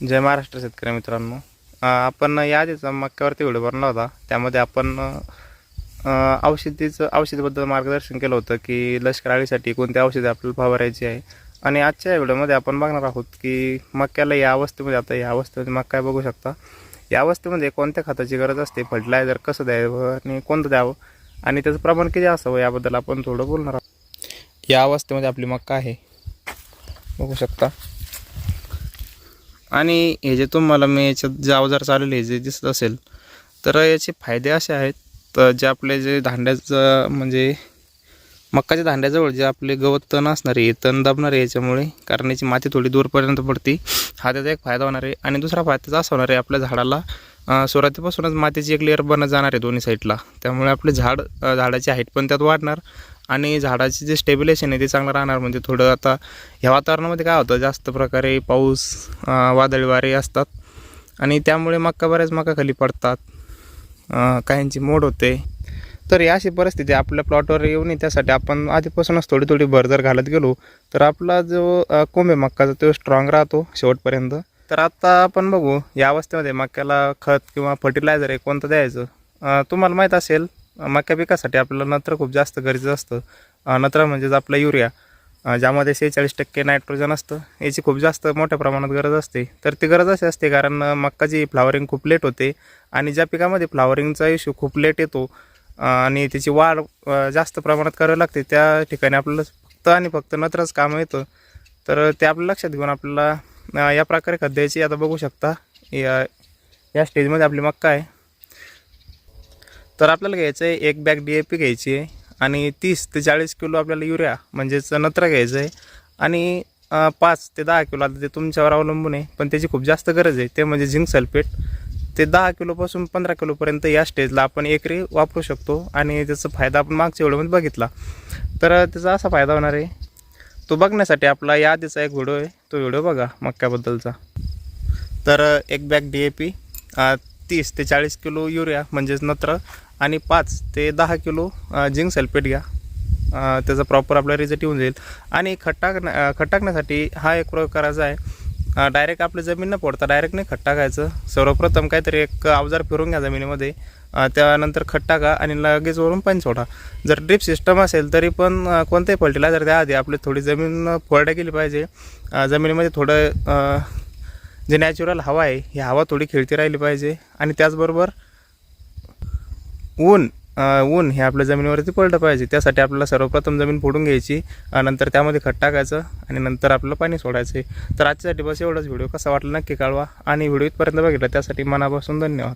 जय महाराष्ट्र शेतकरी मित्रांनो. आपण याआधीचा मक्क्यावरती व्हिडिओ बनला होता. त्यामध्ये आपण औषधीचं औषधीबद्दल मार्गदर्शन केलं होतं की लष्कर आळीसाठी कोणती औषधे आपल्याला फवारायची आहे. आणि आजच्या या व्हिडिओमध्ये आपण बघणार आहोत की मक्याला या अवस्थेमध्ये आता या अवस्थेमध्ये मक्का बघू शकता? या अवस्थेमध्ये कोणत्या खताची गरज असते? फर्टिलायझर कसं द्यावं आणि कोणतं द्यावं? आणि त्याचं प्रमाण किती असावं याबद्दल आपण थोडं बोलणार आहोत. या अवस्थेमध्ये आपली मक्का आहे. बघू शकता. आणि हे जे तुम्हाला मी याच्यात जे अवजार चाललेले जे दिसत असेल तर याचे फायदे असे आहेत. तर जे आपले जे धांड्याचं म्हणजे मक्काच्या धांड्याजवळ जे आपले गवत तण असणार आहे तण दाबणार आहे याच्यामुळे कारण याची माती थोडी दूरपर्यंत पडते. हा त्याचा एक फायदा होणार आहे. आणि दुसरा फायदा त्याचा असा होणार आहे आपल्या झाडाला सुरुवातीपासूनच मातीची एक लेअर बनत जाणार आहे दोन्ही साईडला त्यामुळे आपले झाड झाडाची हाईट पण त्यात वाढणार. आणि झाडाचे जे स्टेबिलेशन आहे ते चांगलं राहणार. म्हणजे थोडं आता ह्या वातावरणामध्ये काय होतं जास्त प्रकारे पाऊस वादळी वारे असतात. आणि त्यामुळे मक्का बऱ्याच मका खाली पडतात काहींची मोड होते. तर ही अशी परिस्थिती आपल्या प्लॉटवर येऊ नये त्यासाठी आपण आधीपासूनच थोडी थोडी भर जर घालत गेलो तर आपला जो कोंबे मक्काचा तो स्ट्रॉंग राहतो शेवटपर्यंत. तर आता आपण बघू या अवस्थेमध्ये मक्याला खत किंवा फर्टिलायझर आहे कोणतं द्यायचं? तुम्हाला माहीत असेल मका मक्या पिकासाठी आपल्याला नत्र खूप जास्त गरजेचं असतं. नत्र म्हणजेच आपला युरिया. ज्यामध्ये सेहेचाळीस टक्के नायट्रोजन असतं. याची खूप जास्त मोठ्या प्रमाणात गरज असते. तर ती गरज अशी असते कारण मक्काची फ्लावरिंग खूप लेट होते आणि ज्या पिकामध्ये फ्लावरिंगचा इश्यू खूप लेट येतो आणि त्याची वाढ जास्त प्रमाणात करावी लागते त्या ठिकाणी आपल्याला फक्त आणि फक्त नत्रच कामं येतं. तर ते आपल्या लक्षात घेऊन आपल्याला या प्रकारे खत द्यायची. आता बघू शकता या या स्टेजमध्ये आपली मक्का आहे. तर आपल्याला घ्यायचं आहे एक बॅग डी ए पी घ्यायची आहे आणि तीस ते चाळीस किलो आपल्याला युरिया म्हणजेच नत्र घ्यायचं आहे. आणि पाच ते दहा किलो आता ते तुमच्यावर अवलंबून आहे पण त्याची खूप जास्त गरज आहे. ते म्हणजे झिंक सल्फेट. ते दहा किलोपासून पंधरा किलोपर्यंत या स्टेजला आपण एकरी वापरू शकतो आणि त्याचा फायदा आपण मागच्या व्हिडिओमध्ये बघितला. तर त्याचा असा फायदा होणार आहे. तो बघण्यासाठी आपला या आधीचा एक व्हिडिओ आहे. तो व्हिडिओ बघा मक्याबद्दलचा तर एक बॅग डी ए पी तीस ते चाळीस किलो युरिया म्हणजेच नत्र आणि पाच ते दहा किलो झिंक सल्फेट घ्या. त्याचा प्रॉपर आपला रिझल्ट येऊन जाईल. आणि खट टाकण्या खट टाकण्यासाठी हा एक प्रयोग करायचा आहे. डायरेक्ट आपली जमीन न पडता डायरेक्ट नाही खट टाकायचं सर्वप्रथम काहीतरी एक अवजार फिरून घ्या जमिनीमध्ये. त्यानंतर खट टाका आणि लगेच वरून पाणी सोडा. जर ड्रीप सिस्टम असेल तरी पण कोणत्याही पलटीला जर त्याआधी आपली थोडी जमीन फोरड्या केली पाहिजे जमिनीमध्ये थोडं जे नॅचरल हवा आहे ही हवा थोडी खेळती राहिली पाहिजे. आणि त्याचबरोबर ऊन ऊन हे आपल्या जमिनीवरती पडलं पाहिजे. त्यासाठी आपल्याला सर्वप्रथम जमीन फोडून घ्यायची नंतर त्यामध्ये खत टाकायचं आणि नंतर आपलं पाणी सोडायचं. तर आजच्यासाठी बस एवढाच. व्हिडिओ कसा वाटला नक्की कळवा. आणि व्हिडिओ इथपर्यंत बघितला त्यासाठी मनापासून धन्यवाद.